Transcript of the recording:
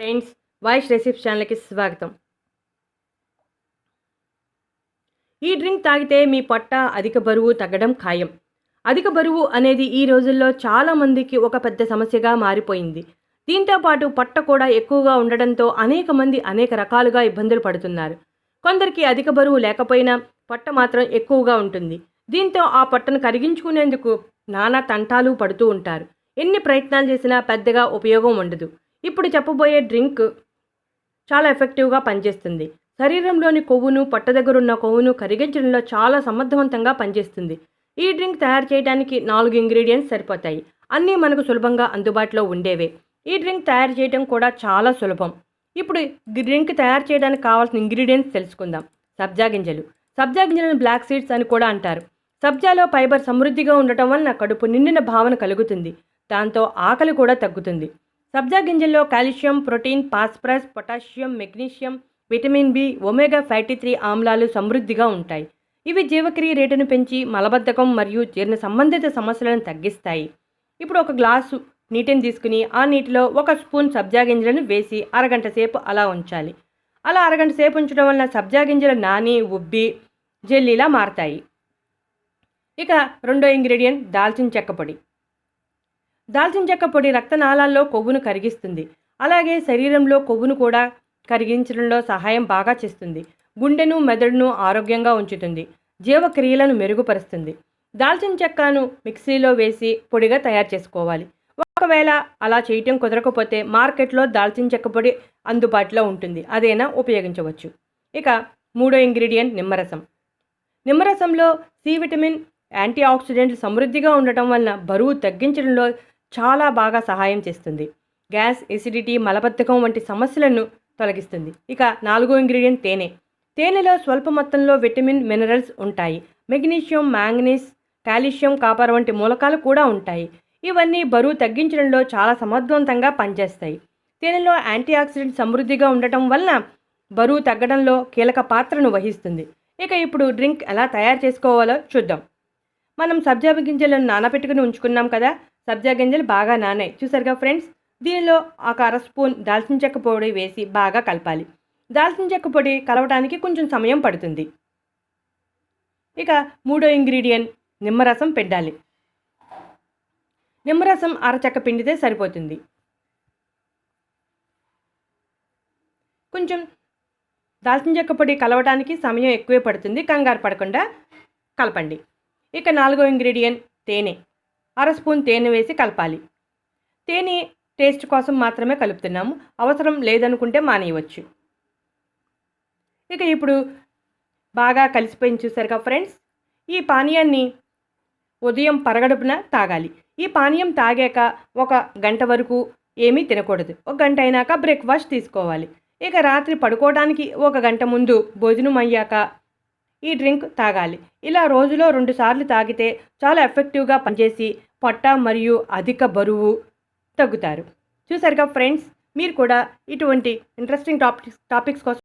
Friends voice recipes ఛానల్కి స్వాగతం. ఈ డ్రింక్ తాగితే మీ పొట్ట అధిక బరువు తగ్గడం ఖాయం. అధిక బరువు అనేది ఈ రోజుల్లో చాలా మందికి ఒక పెద్ద సమస్యగా మారిపోయింది. దీంతో పాటు పొట్ట కూడా ఎక్కువగా ఉండడంతో అనేక మంది అనేక రకాలుగా ఇబ్బందులు పడుతున్నారు. కొందరికి అధిక బరువు లేకపోయినా పొట్ట మాత్రం ఎక్కువగా ఉంటుంది. దీంతో ఆ పొట్టను కరిగించుకునేందుకు నానా తంటాలు పడుతూ ఉంటారు. ఎన్ని ప్రయత్నాలు చేసినా పెద్దగా ఉపయోగం ఉండదు. ఇప్పుడు చెప్పబోయే డ్రింక్ చాలా ఎఫెక్టివ్గా పనిచేస్తుంది. శరీరంలోని కొవ్వును పొట్ట దగ్గర ఉన్న కొవ్వును కరిగించడంలో చాలా సమర్థవంతంగా పనిచేస్తుంది. ఈ డ్రింక్ తయారు చేయడానికి నాలుగు ఇంగ్రీడియంట్స్ సరిపోతాయి. అన్నీ మనకు సులభంగా అందుబాటులో ఉండేవే. ఈ డ్రింక్ తయారు చేయడం కూడా చాలా సులభం. ఇప్పుడు ఈ డ్రింక్ తయారు చేయడానికి కావాల్సిన ఇంగ్రీడియంట్స్ తెలుసుకుందాం. సబ్జా గింజలు. సబ్జా గింజలను బ్లాక్ సీడ్స్ అని కూడా అంటారు. సబ్జాలో ఫైబర్ సమృద్ధిగా ఉండటం వలన కడుపు నిండిన భావన కలుగుతుంది. దాంతో ఆకలి కూడా తగ్గుతుంది. సబ్జా గింజల్లో calcium protein phosphorus potassium magnesium vitamin B omega fatty three ఆమ్లాలు సమృద్ధిగా ఉంటాయి. ఇవి జీవక్రియ రేటును పెంచి మలబద్ధకం మరియు జీర్ణ సంబంధిత సమస్యలను తగ్గిస్తాయి. ఇప్పుడు ఒక గ్లాసు నీటిని తీసుకుని ఆ నీటిలో ఒక స్పూన్ సబ్జా గింజలను వేసి అరగంట సేపు అలా ఉంచాలి. అలా అరగంట సేపు ఉంచడం వలన సబ్జా గింజలు నాని ఉబ్బి జెల్లీలా మారతాయి. ఇక రెండో ఇంగ్రీడియంట్ దాల్చిన చెక్క పొడి. దాల్చిన చెక్క పొడి రక్తనాళాల్లో కొవ్వును కరిగిస్తుంది. అలాగే శరీరంలో కొవ్వును కూడా కరిగించడంలో సహాయం బాగా చేస్తుంది. గుండెను మెదడును ఆరోగ్యంగా ఉంచుతుంది. జీవక్రియలను మెరుగుపరుస్తుంది. దాల్చిన చెక్కను మిక్సీలో వేసి పొడిగా తయారు చేసుకోవాలి. ఒకవేళ అలా చేయటం కుదరకపోతే మార్కెట్లో దాల్చిన చెక్క పొడి అందుబాటులో ఉంటుంది. అదైనా ఉపయోగించవచ్చు. ఇక మూడో ఇంగ్రీడియంట్ నిమ్మరసం. నిమ్మరసంలో సి విటమిన్ యాంటీ ఆక్సిడెంట్లు సమృద్ధిగా ఉండటం వలన బరువు తగ్గించడంలో చాలా బాగా సహాయం చేస్తుంది. గ్యాస్ ఎసిడిటీ మలబద్ధకం వంటి సమస్యలను తొలగిస్తుంది. ఇక నాలుగో ఇంగ్రీడియంట్ తేనె. తేనెలో స్వల్ప మొత్తంలో విటమిన్ మినరల్స్ ఉంటాయి. మెగ్నీషియం మ్యాంగనీస్ కాల్షియం కాపర్ వంటి మూలకాలు కూడా ఉంటాయి. ఇవన్నీ బరువు తగ్గించడంలో చాలా సమర్థవంతంగా పనిచేస్తాయి. తేనెలో యాంటీ ఆక్సిడెంట్ సమృద్ధిగా ఉండటం వలన బరువు తగ్గడంలో కీలక పాత్రను వహిస్తుంది. ఇక ఇప్పుడు డ్రింక్ ఎలా తయారు చేసుకోవాలో చూద్దాం. మనం సబ్జా గింజలను నానబెట్టుకుని ఉంచుకున్నాం కదా సబ్జా గింజలు బాగా నానాయి చూసారుగా ఫ్రెండ్స్? దీనిలో ఒక అర స్పూన్ దాల్చిన చెక్క పొడి వేసి బాగా కలపాలి. దాల్చిన చెక్క పొడి కలవడానికి కొంచెం సమయం పడుతుంది. ఇక మూడో ఇంగ్రీడియంట్ నిమ్మరసం పెట్టాలి. నిమ్మరసం అరచక్క పిండితే సరిపోతుంది. కొంచెం దాల్చిన చెక్క పొడి కలవడానికి సమయం ఎక్కువే పడుతుంది. కంగారు పడకుండా కలపండి. ఇక నాలుగో ఇంగ్రీడియంట్ తేనె. అర స్పూన్ తేనె వేసి కలపాలి. తేనె టేస్ట్ కోసం మాత్రమే కలుపుతున్నాము. అవసరం లేదనుకుంటే మానేయవచ్చు. ఇక ఇప్పుడు బాగా కలిసిపోయింది చూసారుగా ఫ్రెండ్స్. ఈ పానీయాన్ని ఉదయం పరగడుపున తాగాలి. ఈ పానీయం తాగాక ఒక గంట వరకు ఏమీ తినకూడదు. ఒక గంట అయినాక బ్రేక్ఫాస్ట్ తీసుకోవాలి. ఇక రాత్రి పడుకోవడానికి ఒక గంట ముందు భోజనం అయ్యాక ఈ డ్రింక్ తాగాలి. ఇలా రోజులో రెండు సార్లు తాగితే చాలా ఎఫెక్టివ్గా పనిచేసి పొట్ట మరియు అధిక బరువు తగ్గుతారు. చూసారుగా ఫ్రెండ్స్ మీరు కూడా ఇటువంటి ఇంట్రెస్టింగ్ టాపిక్స్ టాపిక్స్ కోసం